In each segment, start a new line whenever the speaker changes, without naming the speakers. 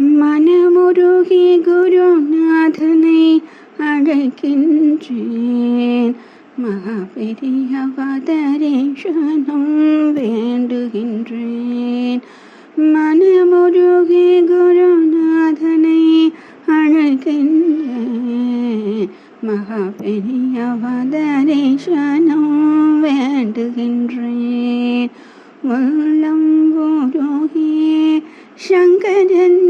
மனமுருகி குருநாதனை அழைக்கின்றேன். மகாபெரியவதரேஷனும் வேண்டுகின்றேன். மனமுருகி குருநாதனை அழைக்கின்றேன். மகாபெரியவதரேஷனும் வேண்டுகின்றேன். உள்ளம் குருகே சங்கரன்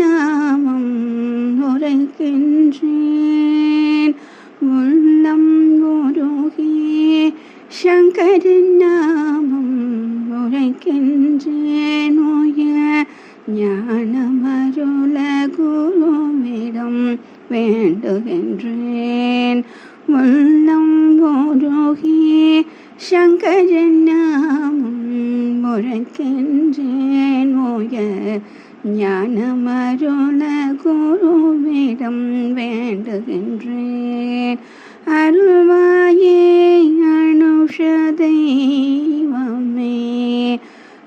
உரைக்கின்றேன் உள்ளம் உருகி சங்கரின் நாமம் உரைக்கின்றேன். உயர் ஞானமருள குருவிடம் வேண்டுகின்றேன். உள்ளம் உருகி சங்கரின் நாமம் உரைக்கின்றேன். உயர் ஞானமருள குரு வேதம் வேண்டுகின்றேன். அருள்வாயே அனுஷ தெய்வமே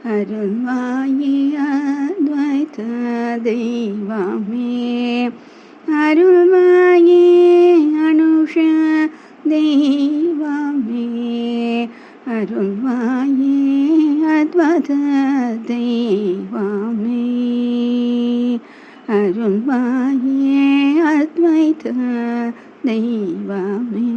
அருள்வாயே அத்வைத தெய்வமே அருள்வாயே அனுஷ தெய்வமே அருள்வாயே அத்வத தெய்வமே அருள்வாயே அத்வைத தெய்வமே